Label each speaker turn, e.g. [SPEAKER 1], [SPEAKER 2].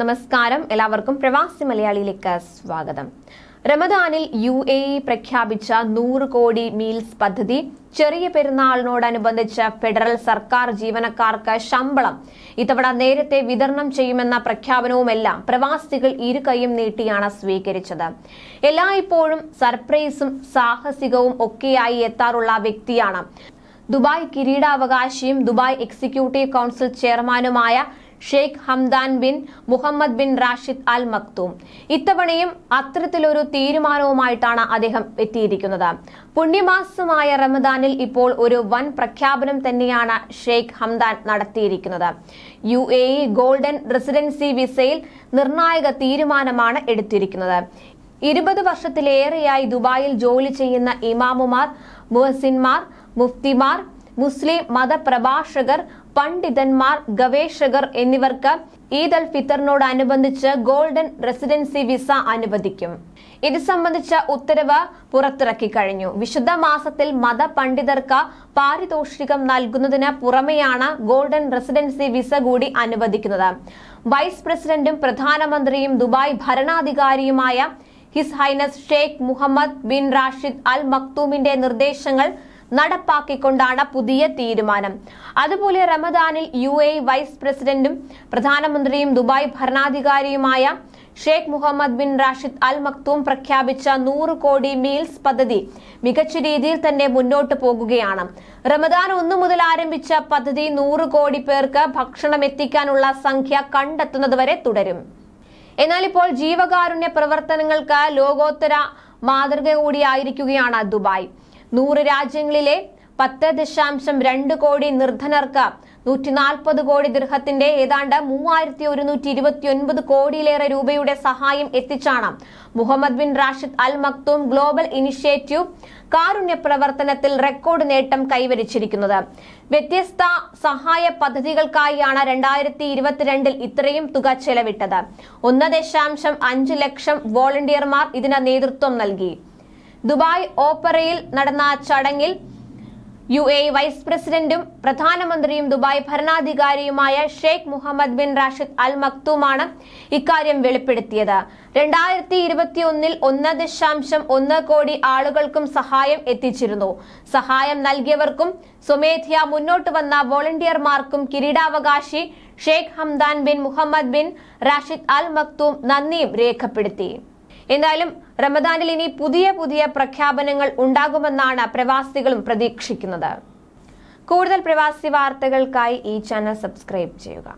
[SPEAKER 1] നമസ്കാരം. എല്ലാവർക്കും പ്രവാസി മലയാളിയിലേക്ക് സ്വാഗതം. റമദാനിൽ യു എ ഇ പ്രഖ്യാപിച്ച നൂറ് കോടി മീൽസ് പദ്ധതി ചെറിയ പെരുന്നാളിനോടനുബന്ധിച്ച് ഫെഡറൽ സർക്കാർ ജീവനക്കാർക്ക് ശമ്പളം. ഇത്തവണ നേരത്തെ വിതരണം ചെയ്യുമെന്ന പ്രഖ്യാപനവുമെല്ലാം പ്രവാസികൾ ഇരു കൈയും നീട്ടിയാണ് സ്വീകരിച്ചത്. എല്ലായ്പ്പോഴും സർപ്രൈസും സാഹസികവും ഒക്കെയായി എത്താറുള്ള വ്യക്തിയാണ്. ദുബായ് കിരീടാവകാശിയും ദുബായ് എക്സിക്യൂട്ടീവ് കൗൺസിൽ ചെയർമാനുമായ Sheikh Hamdan bin Mohammed bin Rashid Al Maktoum. ഇത്തവണയും അത്തരത്തിലൊരു തീരുമാനവുമായിട്ടാണ് അദ്ദേഹം എത്തിയിരിക്കുന്നത്. പുണ്യമാസമായ റമദാനിൽ ഇപ്പോൾ ഒരു വൻ പ്രഖ്യാപനം തന്നെയാണ് ഷെയ്ഖ് ഹംദാൻ നടത്തിയിരിക്കുന്നത്. U A E golden residency വിസയിൽ നിർണായക തീരുമാനമാണ് എടുത്തിരിക്കുന്നത്. ഇരുപത് വർഷത്തിലേറെയായി ദുബായിൽ ജോലി ചെയ്യുന്ന ഇമാമുമാർ മുഹസിന്മാർ മുഫ്തിമാർ മുസ്ലിം മതപ്രഭാഷകർ പണ്ഡിതന്മാർ ഗവേഷകർ എന്നിവർക്ക് ഈദ് അൽ ഫിത്തറിനോടനുബന്ധിച്ച് ഗോൾഡൻ റെസിഡൻസി വിസ അനുവദിക്കും. ഇത് സംബന്ധിച്ച ഉത്തരവ് പുറത്തിറക്കി കഴിഞ്ഞു. വിശുദ്ധ മാസത്തിൽ മതപണ്ഡിതർക്ക് പാരിതോഷികം നൽകുന്നതിന് പുറമെയാണ് ഗോൾഡൻ റെസിഡൻസി വിസ കൂടി അനുവദിക്കുന്നത്. വൈസ് പ്രസിഡന്റും പ്രധാനമന്ത്രിയും Dubai ഭരണാധികാരിയുമായ His Highness Sheikh Mohammed bin Rashid Al മക്തൂമിന്റെ നിർദ്ദേശങ്ങൾ നടപ്പാക്കിക്കൊണ്ടാണ് പുതിയ തീരുമാനം. അതുപോലെ റമദാനിൽ യു എ വൈസ് പ്രസിഡന്റും പ്രധാനമന്ത്രിയും Dubai ഭരണാധികാരിയുമായ Sheikh Mohammed bin Rashid Al Maktoum പ്രഖ്യാപിച്ച നൂറ് കോടി മീൽസ് പദ്ധതി മികച്ച രീതിയിൽ തന്നെ മുന്നോട്ട് പോകുകയാണ്. റമദാൻ ഒന്നു മുതൽ ആരംഭിച്ച പദ്ധതി നൂറ് കോടി പേർക്ക് ഭക്ഷണം എത്തിക്കാനുള്ള സംഖ്യ കണ്ടെത്തുന്നതുവരെ തുടരും. എന്നാൽ ഇപ്പോൾ ജീവകാരുണ്യ പ്രവർത്തനങ്ങൾക്ക് ലോകോത്തര മാതൃക കൂടിയായിരിക്കുകയാണ് ദുബായ്. നൂറ് രാജ്യങ്ങളിലെ പത്ത് ദശാംശം രണ്ട് കോടി നിർധനർക്ക് നൂറ്റി നാൽപ്പത് കോടി ദീർഘത്തിന്റെ ഏതാണ്ട് മൂവായിരത്തി ഒരുന്നൂറ്റി ഇരുപത്തി ഒൻപത് കോടിയിലേറെ രൂപയുടെ സഹായം എത്തിച്ചാണ് Mohammed bin Rashid Al Maktoum global initiative കാരുണ്യ പ്രവർത്തനത്തിൽ റെക്കോർഡ് നേട്ടം കൈവരിച്ചിരിക്കുന്നത്. വ്യത്യസ്ത സഹായ പദ്ധതികൾക്കായാണ് രണ്ടായിരത്തി ഇരുപത്തിരണ്ടിൽ ഇത്രയും തുക ചെലവിട്ടത്. ഒന്ന് ദശാംശം അഞ്ച് ലക്ഷം വോളണ്ടിയർമാർ ഇതിന് നേതൃത്വം നൽകി. ദുബായ് ഓപ്പറയിൽ നടന്ന ചടങ്ങിൽ യു എ വൈസ് പ്രസിഡന്റും പ്രധാനമന്ത്രിയും Dubai ഭരണാധികാരിയുമായ Sheikh Mohammed bin Rashid Al മക്തൂമാണ് ഇക്കാര്യം വെളിപ്പെടുത്തിയത്. രണ്ടായിരത്തി ഇരുപത്തി ഒന്നിൽ ഒന്ന് ദശാംശം ഒന്ന് കോടി ആളുകൾക്കും സഹായം എത്തിച്ചിരുന്നു. സഹായം നൽകിയവർക്കും സ്വമേധ്യ മുന്നോട്ട് വന്ന വോളണ്ടിയർമാർക്കും കിരീടാവകാശി Sheikh Hamdan bin Mohammed bin Rashid Al Maktoum നന്ദിയും രേഖപ്പെടുത്തി. എന്തായാലും റമദാനിൽ ഇനി പുതിയ പുതിയ പ്രഖ്യാപനങ്ങൾ ഉണ്ടാകുമെന്നാണ് പ്രവാസികളും പ്രതീക്ഷിക്കുന്നത്. കൂടുതൽ പ്രവാസി വാർത്തകൾക്കായി ഈ ചാനൽ സബ്സ്ക്രൈബ് ചെയ്യുക.